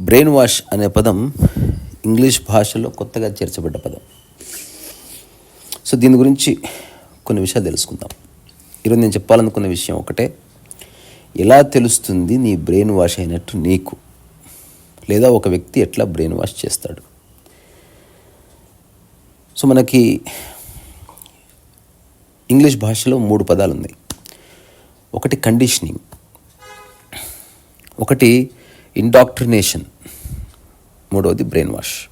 Brain wash అనే పదం English భాషలో కొత్తగా చేర్చబడ్డ పదం. సో దీని గురించి కొన్ని విషయాలు తెలుసుకుందాం. ఈరోజు నేను చెప్పాలనుకున్న విషయం ఒకటే ఎలా తెలుస్తుంది నీ బ్రెయిన్ వాష్ అయినట్టు నీకు? లేదా ఒక వ్యక్తి ఎట్లా బ్రెయిన్ వాష్ చేస్తాడు? సో మనకి ఇంగ్లీష్ భాషలో మూడు పదాలు ఉన్నాయి ఒకటి కండిషనింగ్ ఒకటి ఇండాక్ట్రినేషన్ మూడవది brain wash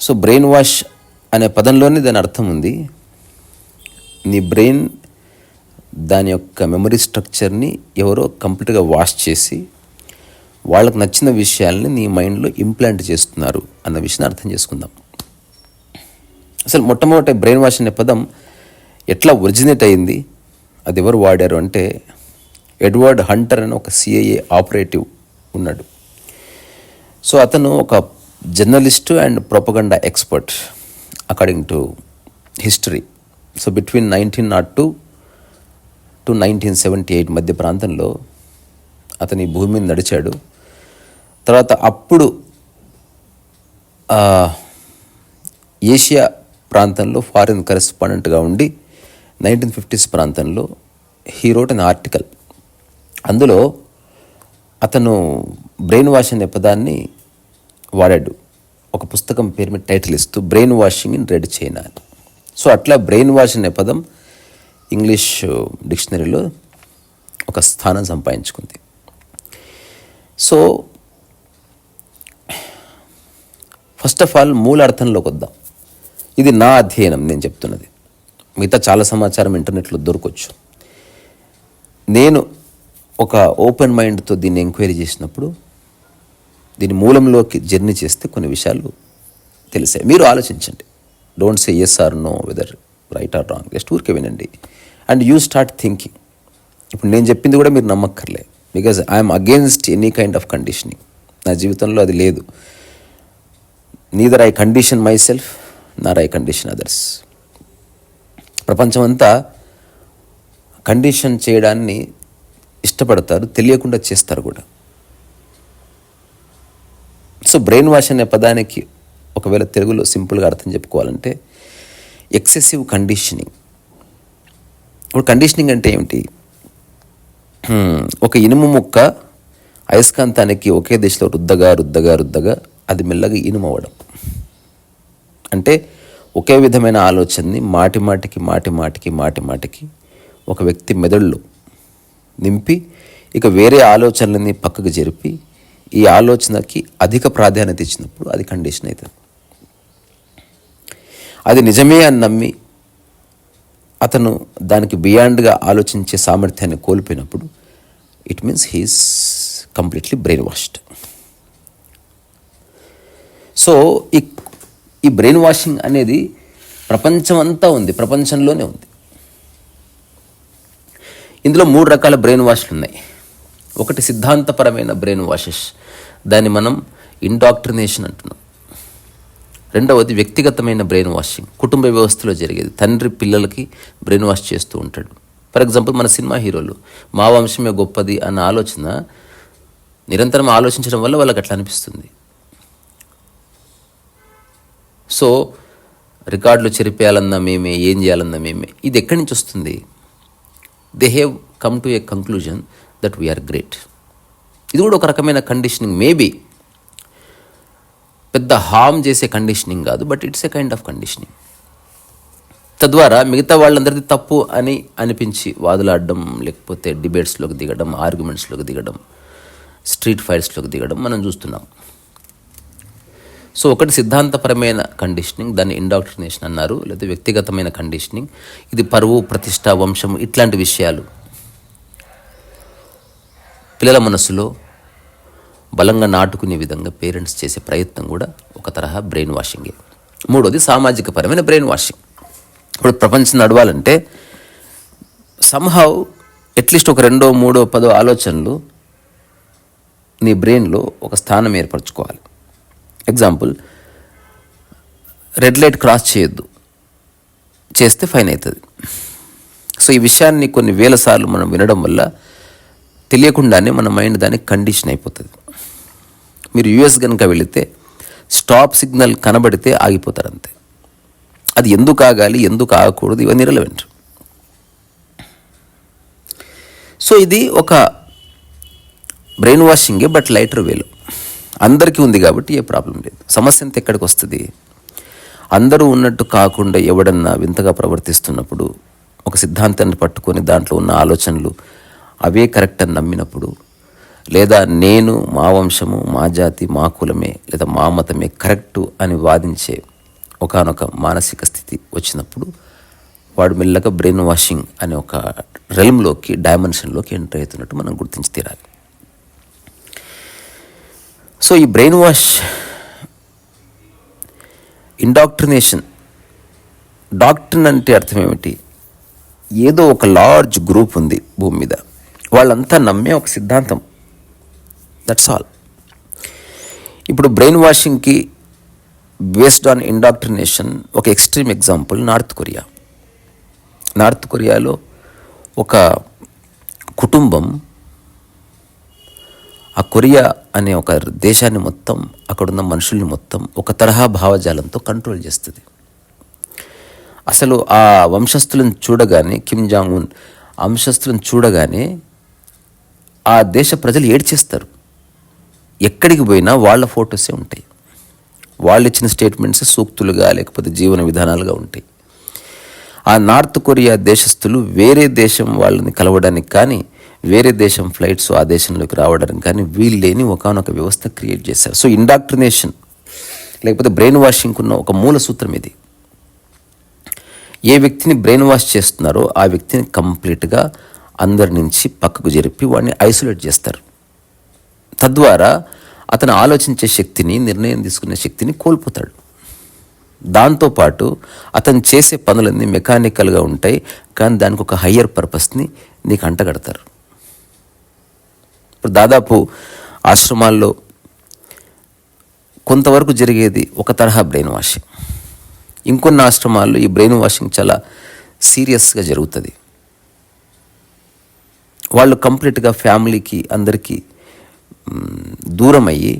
so brain wash అనే పదంలోనే దాని అర్థం ఉంది. నీ బ్రెయిన్ దాని యొక్క మెమరీ స్ట్రక్చర్ని ఎవరో కంప్లీట్గా వాష్ చేసి వాళ్ళకు నచ్చిన విషయాల్ని నీ మైండ్లో ఇంప్లాంట్ చేస్తున్నారు అన్న విషయాన్ని అర్థం చేసుకుందాం. అసలు మొట్టమొదటి బ్రెయిన్ వాష్ అనే పదం ఎట్లా ఒరిజినేట్ అయింది? అది ఎవరు వాడారు అంటే ఎడ్వర్డ్ హంటర్ అని ఒక సిఐఏ ఆపరేటివ్ ఉన్నాడు. సో అతను ఒక journalist and propaganda expert according to history. So between nineteen nought two to nineteen seventy eight మధ్య ప్రాంతంలో అతని భూమి మీద నడిచాడు. తర్వాత అప్పుడు ఏషియా ప్రాంతంలో ఫారిన్ కరెస్పాండెంట్గా ఉండి నైన్టీన్ ఫిఫ్టీస్ ప్రాంతంలో హీ రోట్ అన్ ఆర్టికల్ అందులో అతను బ్రెయిన్ వాష్ అనే పదాన్ని వాడాడు. ఒక పుస్తకం పేరు మీద టైటిల్ ఇస్తూ brain washing in red China so అట్లా బ్రెయిన్ వాష్ అనే పదం ఇంగ్లీష్ డిక్షనరీలో ఒక స్థానం సంపాదించుకుంది. సో ఫస్ట్ ఆఫ్ ఆల్ మూల అర్థంలోకి వద్దాం. ఇది నా అధ్యయనం నేను చెప్తున్నది. మిగతా చాలా సమాచారం ఇంటర్నెట్లో దొరకవచ్చు నేను ఒక ఓపెన్ మైండ్తో దీన్ని ఎంక్వైరీ చేసినప్పుడు దీని మూలంలోకి జర్నీ చేస్తే కొన్ని విషయాలు తెలిసాయి. మీరు ఆలోచించండి. Don't say yes or no whether right or wrong just ఊరికే వినండి. అండ్ యూ స్టార్ట్ థింకింగ్ ఇప్పుడు నేను చెప్పింది కూడా మీరు నమ్మక్కర్లే. Because I'm against any kind of conditioning నా జీవితంలో అది లేదు. Neither I condition myself nor I condition others ప్రపంచమంతా కండిషన్ చేయడాన్ని ఇష్టపడతారు తెలియకుండా చేస్తారు కూడా. సో బ్రెయిన్ వాష్ అనే పదానికి ఒకవేళ తెలుగులో సింపుల్గా అర్థం చెప్పుకోవాలంటే ఎక్సెసివ్ కండిషనింగ్. ఇప్పుడు కండిషనింగ్ అంటే ఏమిటి? ఒక ఇనుము ముక్క అయస్కాంతానికి ఒకే దిశలో రుద్దగా రుద్దగా రుద్దగా అది మెల్లగా ఇనుము అవ్వడం. అంటే ఒకే విధమైన ఆలోచనని మాటి మాటికి మాటి మాటికి మాటి మాటికి ఒక వ్యక్తి మెదడులో నింపి ఇక వేరే ఆలోచనలని పక్కకు జరిపి ఈ ఆలోచనకి అధిక ప్రాధాన్యత ఇచ్చినప్పుడు అది కండిషన్ అవుతుంది. అది నిజమే అని నమ్మి అతను దానికి బియాండ్గా ఆలోచించే సామర్థ్యాన్ని కోల్పోయినప్పుడు it means he's completely brain washed so ఈ ఈ బ్రెయిన్ వాషింగ్ అనేది ప్రపంచం అంతా ఉంది ప్రపంచంలోనే ఉంది. ఇందులో మూడు రకాల బ్రెయిన్ వాష్లు ఉన్నాయి. ఒకటి సిద్ధాంతపరమైన బ్రెయిన్ వాషెస్. దాన్ని మనం ఇండాక్ట్రినేషన్ అంటున్నాం. రెండవది వ్యక్తిగతమైన బ్రెయిన్ వాషింగ్. కుటుంబ వ్యవస్థలో జరిగేది. తండ్రి పిల్లలకి బ్రెయిన్ వాష్ చేస్తూ ఉంటాడు. ఫర్ ఎగ్జాంపుల్ మన సినిమా హీరోలు మా వంశమే గొప్పది అన్న ఆలోచన నిరంతరం ఆలోచించడం వల్ల వాళ్ళకి అట్లా అనిపిస్తుంది. సో రికార్డులు చెరిపేయాలన్నా మేమే ఏం చేయాలన్నా మేమే. ఇది ఎక్కడి నుంచి వస్తుంది? They have come to a conclusion that we're great ఇది కూడా ఒక రకమైన కండిషనింగ్ మేబీ పెద్ద హామ్ చేసే కండిషనింగ్ కాదు but it's a kind of conditioning తద్వారా మిగతా వాళ్ళందరిది తప్పు అని అనిపించి వాదులాడడం లేకపోతే డిబేట్స్లోకి దిగడం ఆర్గ్యుమెంట్స్లోకి దిగడం స్ట్రీట్ ఫైట్స్లోకి దిగడం మనం చూస్తున్నాం. సో ఒకటి సిద్ధాంతపరమైన కండిషనింగ్ దాన్ని ఇండాక్ట్రినేషన్ అన్నారు లేదా వ్యక్తిగతమైన కండిషనింగ్ ఇది పరువు ప్రతిష్ట వంశం ఇట్లాంటి విషయాలు. పిల్లల మనసులో బలంగా నాటుకునే విధంగా పేరెంట్స్ చేసే ప్రయత్నం కూడా ఒక తరహా బ్రెయిన్ వాషింగే మూడోది సామాజిక పరమైన బ్రెయిన్ వాషింగ్ ఇప్పుడు ప్రపంచం నడవాలంటే సంహవ్ అట్లీస్ట్ ఒక రెండో మూడో పదో ఆలోచనలు నీ బ్రెయిన్లో ఒక స్థానం ఏర్పరచుకోవాలి. ఎగ్జాంపుల్ రెడ్ లైట్ క్రాస్ చేయొద్దు. చేస్తే ఫైన్ అవుతుంది సో ఈ విషయాన్ని కొన్ని వేల సార్లు మనం వినడం వల్ల తెలియకుండానే మన మైండ్ దానికి కండిషన్ అయిపోతుంది. మీరు యుఎస్ కనుక వెళితే స్టాప్ సిగ్నల్ కనబడితే ఆగిపోతారు అంతే అది ఎందుకు ఆగాలి ఎందుకు ఆగకూడదు ఇవన్నీ రిలవెంట్ సో ఇది ఒక బ్రెయిన్ వాషింగే బట్ లైటర్ వేలు. అందరికీ ఉంది కాబట్టి ఏ ప్రాబ్లం లేదు. సమస్య అంత ఎక్కడికి వస్తుంది? అందరూ ఉన్నట్టు కాకుండా ఎవడన్నా వింతగా ప్రవర్తిస్తున్నప్పుడు ఒక సిద్ధాంతాన్ని పట్టుకొని దాంట్లో ఉన్న ఆలోచనలు అవే కరెక్ట్ అని నమ్మినప్పుడు లేదా నేను మా వంశము మా జాతి మా కులమే లేదా మా మతమే కరెక్టు అని వాదించే ఒకానొక మానసిక స్థితి వచ్చినప్పుడు వాడు మెల్లగా బ్రెయిన్ వాషింగ్ అనే ఒక రెల్మ్లోకి డైమెన్షన్లోకి ఎంటర్ అవుతున్నట్టు మనం గుర్తించి తీరాలి. సో ఈ బ్రెయిన్ వాష్ ఇండాక్ట్రినేషన్ డాక్టర్న్ అంటే అర్థం ఏమిటి? ఏదో ఒక లార్జ్ గ్రూప్ ఉంది భూమి మీద. వాళ్ళంతా నమ్మే ఒక సిద్ధాంతం. దట్స్ ఆల్ ఇప్పుడు బ్రెయిన్ వాషింగ్కి బేస్డ్ ఆన్ ఇండాక్ట్రినేషన్ ఒక extreme example North Korea North కొరియాలో ఒక కుటుంబం ఆ కొరియా అనే ఒక దేశాన్ని మొత్తం అక్కడున్న మనుషుల్ని మొత్తం ఒక తరహా భావజాలంతో కంట్రోల్ చేస్తుంది. అసలు ఆ వంశస్థులను చూడగానే కిమ్ జాంగ్ ఉన్ వంశస్థులను చూడగానే ఆ దేశ ప్రజలు ఏడ్చేస్తారు. ఎక్కడికి పోయినా వాళ్ళ ఫొటోసే ఉంటాయి. వాళ్ళు ఇచ్చిన స్టేట్మెంట్స్ సూక్తులుగా లేకపోతే జీవన విధానాలుగా ఉంటాయి. ఆ నార్త్ కొరియా దేశస్థులు వేరే దేశం వాళ్ళని కలవడానికి కానీ వేరే దేశం ఫ్లైట్స్ ఆ దేశంలోకి రావడానికి కానీ వీలు లేని ఒకనొక వ్యవస్థ క్రియేట్ చేశారు. సో ఇండాక్ట్రినేషన్ లేకపోతే బ్రెయిన్ వాషింగ్ ఉన్న ఒక మూల సూత్రం ఇది. ఏ వ్యక్తిని బ్రెయిన్ వాష్ చేస్తున్నారో ఆ వ్యక్తిని కంప్లీట్గా అందరి నుంచి పక్కకు జరిపి వాడిని ఐసోలేట్ చేస్తారు. తద్వారా అతను ఆలోచించే శక్తిని నిర్ణయం తీసుకునే శక్తిని కోల్పోతాడు. దాంతోపాటు అతను చేసే పనులన్నీ మెకానికల్గా ఉంటాయి కానీ దానికి ఒక హయ్యర్ పర్పస్ని నీకు అంటగడతారు. ఇప్పుడు దాదాపు ఆశ్రమాల్లో కొంతవరకు జరిగేది ఒక తరహా బ్రెయిన్ వాషింగ్ ఇంకొన్ని ఆశ్రమాల్లో ఈ బ్రెయిన్ వాషింగ్ చాలా సీరియస్గా జరుగుతుంది. వాళ్ళు కంప్లీట్గా ఫ్యామిలీకి అందరికీ దూరం అయ్యి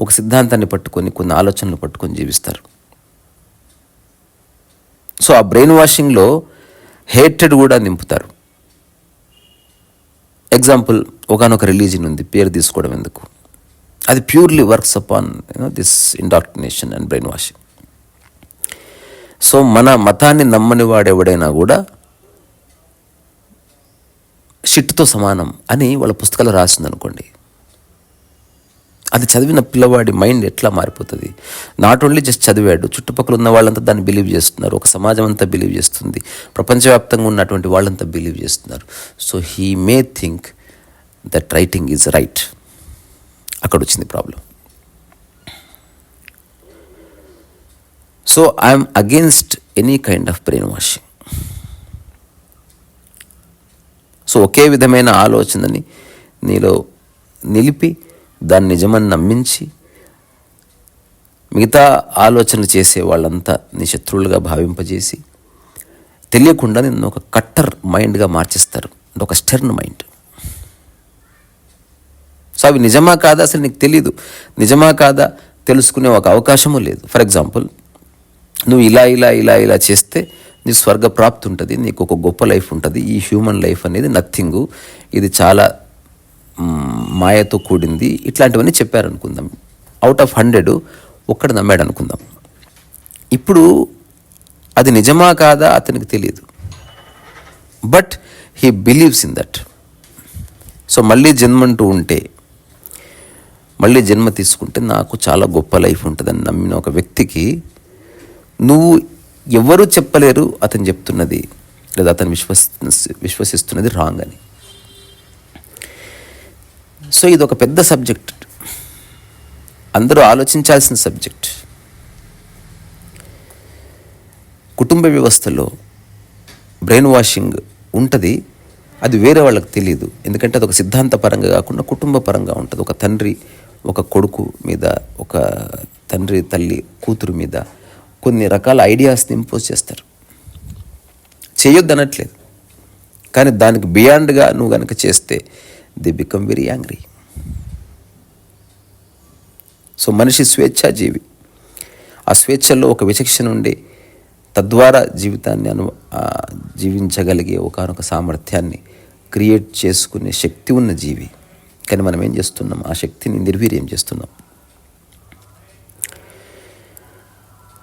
ఒక సిద్ధాంతాన్ని పట్టుకొని కొన్ని ఆలోచనలు పట్టుకొని జీవిస్తారు. సో ఆ బ్రెయిన్ వాషింగ్లో హేటెడ్ కూడా నింపుతారు. ఎగ్జాంపుల్ ఒకనొక రిలీజన్ ఉంది పేరు తీసుకోవడం ఎందుకు? అది purely works upon you know this indoctrination and brain washing so మన మతాన్ని నమ్మని వాడెవడైనా కూడా షిట్తో సమానం అని వాళ్ళ పుస్తకాలు రాసింది అనుకోండి అది చదివిన పిల్లవాడి మైండ్ ఎట్లా మారిపోతుంది? నాట్ ఓన్లీ జస్ట్ చదివాడు చుట్టుపక్కల ఉన్న వాళ్ళంతా దాన్ని బిలీవ్ చేస్తున్నారు. ఒక సమాజం అంతా బిలీవ్ చేస్తుంది. ప్రపంచవ్యాప్తంగా ఉన్నటువంటి వాళ్ళంతా బిలీవ్ చేస్తున్నారు. So he may think that writing is right అక్కడ వచ్చింది problem so I'm against any kind of brain washing so ఒకే విధమైన ఆలోచనని నీలో నిలిపి దాన్ని నిజమని నమ్మించి మిగతా ఆలోచనలు చేసే వాళ్ళంతా నీ శత్రువులుగా భావింపజేసి తెలియకుండా నిన్ను ఒక కట్టర్ మైండ్గా మార్చేస్తారు. అంటే ఒక స్టెర్న్ మైండ్. సో అవి నిజమా కాదా అసలు నీకు తెలీదు. నిజమా కాదా తెలుసుకునే ఒక అవకాశము లేదు. ఫర్ ఎగ్జాంపుల్ నువ్వు ఇలా ఇలా ఇలా ఇలా చేస్తే నీ స్వర్గ ప్రాప్తి ఉంటుంది నీకు ఒక గొప్ప లైఫ్ ఉంటుంది. ఈ హ్యూమన్ లైఫ్ అనేది నథింగు. ఇది చాలా మాయతో కూడింది. ఇట్లాంటివన్నీ చెప్పారనుకుందాం. అవుట్ ఆఫ్ హండ్రెడ్ ఒక్కడ నమ్మాడు అనుకుందాం ఇప్పుడు అది నిజమా కాదా అతనికి తెలియదు. But he believes in that so మళ్ళీ జన్మంటూ ఉంటే మళ్ళీ జన్మ తీసుకుంటే నాకు చాలా గొప్ప లైఫ్ ఉంటుందని నమ్మిన ఒక వ్యక్తికి నువ్వు ఎవరు చెప్పలేరు అతను చెప్తున్నది. లేదా అతను విశ్వసి విశ్వసిస్తున్నది రాంగ్ అని. సో ఇది ఒక పెద్ద సబ్జెక్ట్. అందరూ ఆలోచించాల్సిన సబ్జెక్ట్. కుటుంబ వ్యవస్థలో బ్రెయిన్ వాషింగ్ ఉంటుంది అది వేరే వాళ్ళకి తెలియదు ఎందుకంటే అది ఒక సిద్ధాంత పరంగా కాకుండా కుటుంబ పరంగా ఉంటుంది. ఒక తండ్రి ఒక కొడుకు మీద ఒక తండ్రి తల్లి కూతురు మీద కొన్ని రకాల ఐడియాస్ని ఇంపోజ్ చేస్తారు. చేయొద్దు అనట్లేదు కానీ దానికి బియాండ్గా నువ్వు కనుక చేస్తే they become very angry. So మనిషి స్వేచ్ఛాజీవి ఆ స్వేచ్ఛలో ఒక విచక్షణ ఉండి తద్వారా జీవితాన్ని అను జీవించగలిగే ఒకనొక సామర్థ్యాన్ని క్రియేట్ చేసుకునే శక్తి ఉన్న జీవి. కానీ మనం ఏం చేస్తున్నాం? ఆ శక్తిని నిర్వీర్యం చేస్తున్నాం.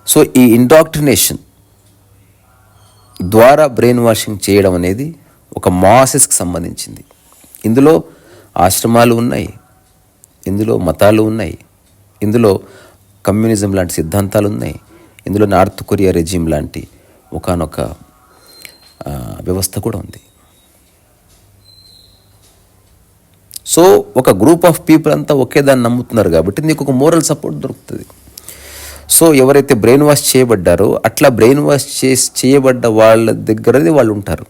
సో ఈ ఇండాక్ట్రినేషన్ ద్వారా బ్రెయిన్ వాషింగ్ చేయడం అనేది ఒక మాసెస్కి సంబంధించింది. ఇందులో ఆశ్రమాలు ఉన్నాయి. ఇందులో మతాలు ఉన్నాయి. ఇందులో కమ్యూనిజం లాంటి సిద్ధాంతాలు ఉన్నాయి ఇందులో నార్త్ కొరియా రెజీమ్ లాంటి ఒకనొక వ్యవస్థ కూడా ఉంది. సో ఒక గ్రూప్ ఆఫ్ పీపుల్ అంతా ఒకే దాన్ని నమ్ముతున్నారు కాబట్టి నీకు ఒక మోరల్ సపోర్ట్ దొరుకుతుంది. సో ఎవరైతే బ్రెయిన్ వాష్ చేయబడ్డారో అట్లా బ్రెయిన్ వాష్ చేసి చేయబడ్డ వాళ్ళ దగ్గరది వాళ్ళు ఉంటారు.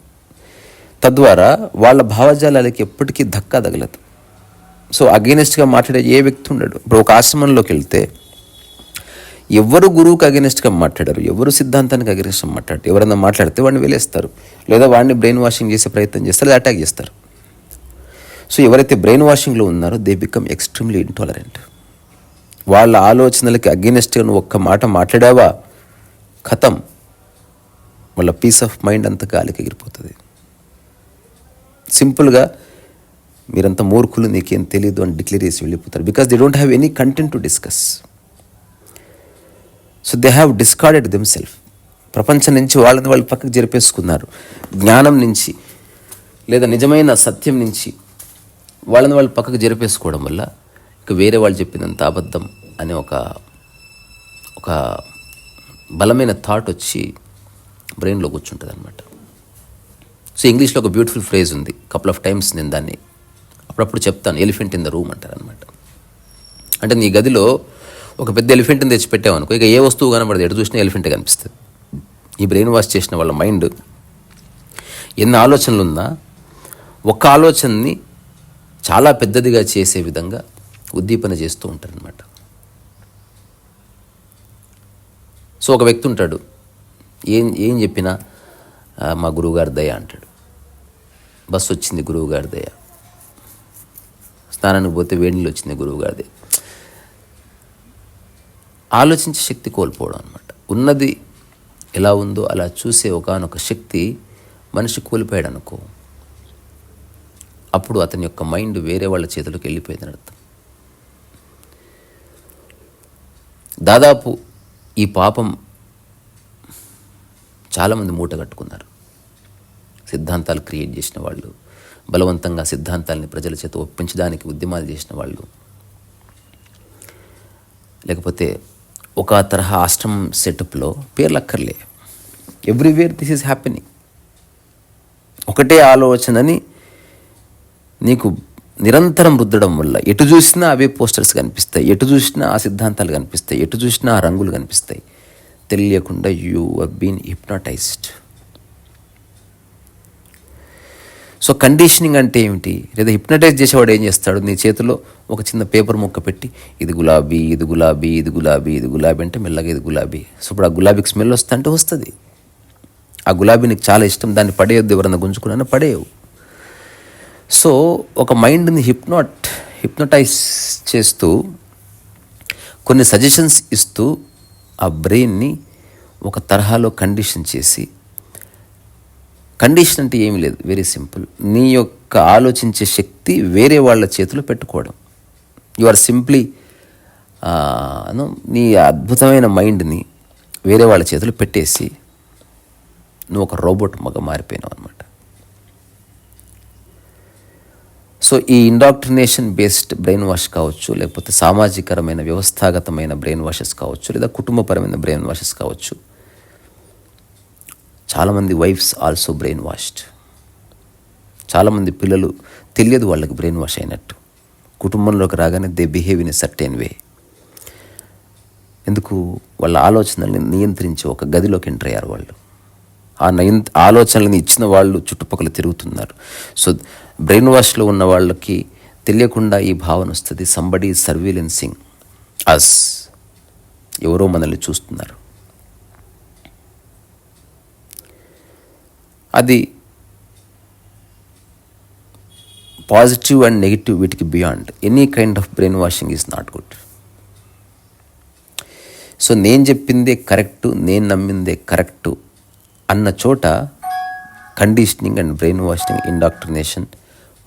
తద్వారా వాళ్ళ భావజాలాలకి ఎప్పటికీ ధక్కా తగలదు. సో అగేనెస్ట్గా మాట్లాడే ఏ వ్యక్తి ఉండడు. ఇప్పుడు ఒక ఆశ్రమంలోకి వెళ్తే ఎవరు గురువుకి అగేనెస్ట్గా మాట్లాడారు? ఎవరు సిద్ధాంతానికి అగేనెస్ట్గా మాట్లాడారు? ఎవరైనా మాట్లాడితే వాడిని వెళ్ళేస్తారు లేదా వాడిని బ్రెయిన్ వాషింగ్ చేసే ప్రయత్నం చేస్తారు అటాక్ చేస్తారు. సో ఎవరైతే బ్రెయిన్ వాషింగ్లో ఉన్నారో దే బికమ్ ఎక్స్ట్రీమ్లీ ఇంటాలరెంట్ వాళ్ళ ఆలోచనలకి అగేనెస్ట్గా నువ్వు ఒక్క మాట మాట్లాడావా? ఖతం వాళ్ళ పీస్ ఆఫ్ మైండ్ అంత గాలికి ఎగిరిపోతుంది. సింపుల్గా మీరంతా మూర్ఖులు నీకేం తెలియదు అని డిక్లేర్ చేసి వెళ్ళిపోతారు. Because they don't have any content to discuss so they have discarded themself ప్రపంచం నుంచి వాళ్ళని వాళ్ళు పక్కకు జరిపేసుకున్నారు. జ్ఞానం నుంచి లేదా నిజమైన సత్యం నుంచి వాళ్ళని వాళ్ళు పక్కకు జరిపేసుకోవడం వల్ల ఇక వేరే వాళ్ళు చెప్పినంత అబద్ధం అనే ఒక ఒక బలమైన థాట్ వచ్చి బ్రెయిన్లో కూర్చుంటుంది అనమాట సో ఇంగ్లీష్లో ఒక బ్యూటిఫుల్ ఫ్రేజ్ ఉంది. కపుల్ ఆఫ్ టైమ్స్ నేను దాన్ని అప్పుడప్పుడు చెప్తాను ఎలిఫెంట్ ఇన్ ద రూమ్ అంటారు అనమాట అంటే నీ గదిలో ఒక పెద్ద ఎలిఫెంట్ని తెచ్చిపెట్టామనుకో ఇక ఏ వస్తువు కనబడదు ఎటు చూసినా ఎలిఫెంటే కనిపిస్తుంది. ఈ బ్రెయిన్ వాష్ చేసిన వాళ్ళ మైండ్ ఎన్ని ఆలోచనలు ఉన్నా ఒక్క ఆలోచనని చాలా పెద్దదిగా చేసే విధంగా ఉద్దీపన చేస్తూ ఉంటారనమాట సో ఒక వ్యక్తి ఉంటాడు ఏం ఏం చెప్పినా మా గురువుగారి దయ అంటాడు. బస్సు వచ్చింది గురువుగారి దయ స్నానానికి పోతే వేడి నీళ్ళు వచ్చింది గురువుగారిది ఆలోచించే శక్తి కోల్పోవడం అనమాట ఉన్నది ఎలా ఉందో అలా చూసే ఒకనొక శక్తి మనిషి కోల్పోయాడు అనుకో అప్పుడు అతని యొక్క మైండ్ వేరే వాళ్ళ చేతులకు వెళ్ళిపోయిందని అర్థం. దాదాపు ఈ పాపం చాలామంది మూట కట్టుకున్నారు. సిద్ధాంతాలు క్రియేట్ చేసిన వాళ్ళు బలవంతంగా సిద్ధాంతాలని ప్రజల చేత ఒప్పించడానికి ఉద్యమాలు చేసిన వాళ్ళు. లేకపోతే ఒక తరహా ఆశ్రమం సెటప్లో పేర్లు అక్కర్లే ఎవ్రీవేర్ దిస్ ఈజ్ హ్యాపెనింగ్ ఒకటే ఆలోచనని నీకు నిరంతరం రుద్దడం వల్ల ఎటు చూసినా అవే పోస్టర్స్ కనిపిస్తాయి ఎటు చూసినా ఆ సిద్ధాంతాలు కనిపిస్తాయి ఎటు చూసినా ఆ రంగులు కనిపిస్తాయి. తెలియకుండా యూ హ్ బీన్ సో కండిషనింగ్ అంటే ఏమిటి? లేదా హిప్నటైజ్ చేసేవాడు ఏం చేస్తాడు? నీ చేతిలో ఒక చిన్న పేపర్ ముక్క పెట్టి ఇది గులాబీ ఇది గులాబీ ఇది గులాబీ ఇది గులాబీ అంటే మెల్లగా ఇది గులాబీ. సో ఇప్పుడు ఆ గులాబీకి స్మెల్ వస్తా అంటే వస్తుంది. ఆ గులాబీ నీకు చాలా ఇష్టం దాన్ని పడేయొద్దు ఎవరన్నా గుంజుకున్నా పడేయవు. సో ఒక మైండ్ని హిప్నాట్ హిప్నటైజ్ చేస్తూ కొన్ని సజెషన్స్ ఇస్తూ ఆ బ్రెయిన్ని ఒక తరహాలో కండిషన్ చేసి కండిషన్ అంటే ఏమీ లేదు. వెరీ సింపుల్ నీ యొక్క ఆలోచించే శక్తి వేరే వాళ్ళ చేతిలో పెట్టుకోవడం. యు ఆర్ సింప్లీ నీ అద్భుతమైన మైండ్ని వేరే వాళ్ళ చేతిలో పెట్టేసి నువ్వు ఒక రోబోట్ మగ మారిపోయినావు అనమాట సో ఈ ఇండాక్ట్రినేషన్ బేస్డ్ బ్రెయిన్ వాష్ కావచ్చు లేకపోతే సామాజికరమైన వ్యవస్థాగతమైన బ్రెయిన్ వాషెస్ కావచ్చు లేదా కుటుంబపరమైన బ్రెయిన్ వాషెస్ కావచ్చు చాలామంది వైఫ్స్ ఆల్సో బ్రెయిన్ వాష్డ్ చాలామంది పిల్లలు తెలియదు వాళ్ళకి బ్రెయిన్ వాష్ అయినట్టు. కుటుంబంలోకి రాగానే they behave in a certain way. ఎందుకు? వాళ్ళ ఆలోచనల్ని నియంత్రించి ఒక గదిలోకి ఎంటర్ అయ్యారు వాళ్ళు. ఆ నయం ఆలోచనలను ఇచ్చిన వాళ్ళు చుట్టుపక్కల తిరుగుతున్నారు. సో బ్రెయిన్ వాష్లో ఉన్న వాళ్ళకి తెలియకుండా ఈ భావన వస్తుంది సంబడి సర్వీలెన్సింగ్ అస్ ఎవరో మనల్ని చూస్తున్నారు. అది పాజిటివ్ అండ్ నెగిటివ్ వీటికి beyond any kind of brain washing is not good so నేను చెప్పిందే కరెక్టు నేను నమ్మిందే కరెక్టు అన్న చోట conditioning and brain washing indoctrination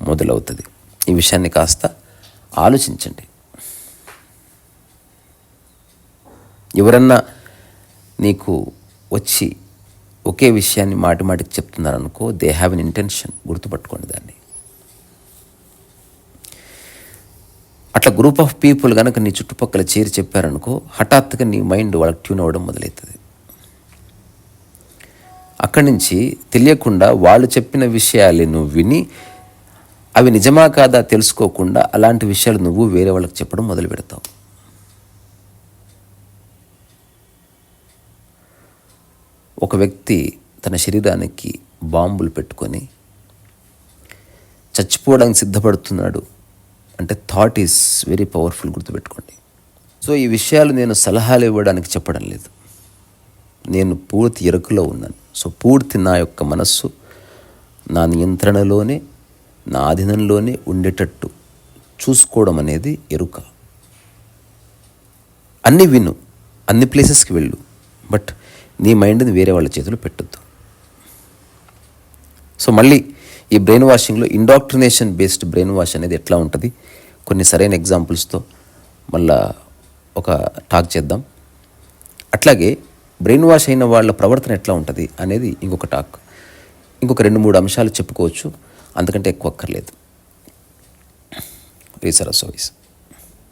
మొదలవుతుంది. ఈ విషయాన్ని కాస్త ఆలోచించండి. ఎవరన్నా నీకు వచ్చి ఒకే విషయాన్ని మాటి మాటికి చెప్తున్నారనుకో దే హ్యావ్ ఎన్ ఇంటెన్షన్ గుర్తుపట్టుకోండి దాన్ని. అట్లా గ్రూప్ ఆఫ్ పీపుల్ కనుక నీ చుట్టుపక్కల చేరి చెప్పారనుకో హఠాత్తుగా నీ మైండ్ వాళ్ళకి ట్యూన్ అవ్వడం మొదలవుతుంది అక్కడి నుంచి తెలియకుండా వాళ్ళు చెప్పిన విషయాలు నువ్వు విని అవి నిజమా కాదా తెలుసుకోకుండా అలాంటి విషయాలు నువ్వు వేరే వాళ్ళకి చెప్పడం మొదలు పెడతావు ఒక వ్యక్తి తన శరీరానికి బాంబులు పెట్టుకొని చచ్చిపోవడానికి సిద్ధపడుతున్నాడు అంటే థాట్ ఈస్ వెరీ పవర్ఫుల్ గుర్తుపెట్టుకోండి. సో ఈ విషయాలు నేను సలహాలు ఇవ్వడానికి చెప్పడం లేదు. నేను పూర్తి ఇరుకులో ఉన్నాను. సో పూర్తి నా యొక్క మనస్సు నా నియంత్రణలోనే నా ఆధీనంలోనే ఉండేటట్టు చూసుకోవడం అనేది ఎరుక. అన్ని విను అన్ని ప్లేసెస్కి వెళ్ళు. బట్ నీ మైండ్ని వేరే వాళ్ళ చేతిలో పెట్టద్దు. సో మళ్ళీ ఈ బ్రెయిన్ వాషింగ్లో ఇండాక్ట్రినేషన్ బేస్డ్ బ్రెయిన్ వాష్ అనేది ఎట్లా ఉంటుంది? కొన్ని సరైన ఎగ్జాంపుల్స్తో మళ్ళా ఒక టాక్ చేద్దాం. అట్లాగే బ్రెయిన్ వాష్ అయిన వాళ్ళ ప్రవర్తన ఎట్లా ఉంటుంది అనేది ఇంకొక టాక్ ఇంకొక రెండు మూడు అంశాలు చెప్పుకోవచ్చు. అంతకంటే ఎక్కువ అక్కర్లేదు. రీసర్ సర్వీస్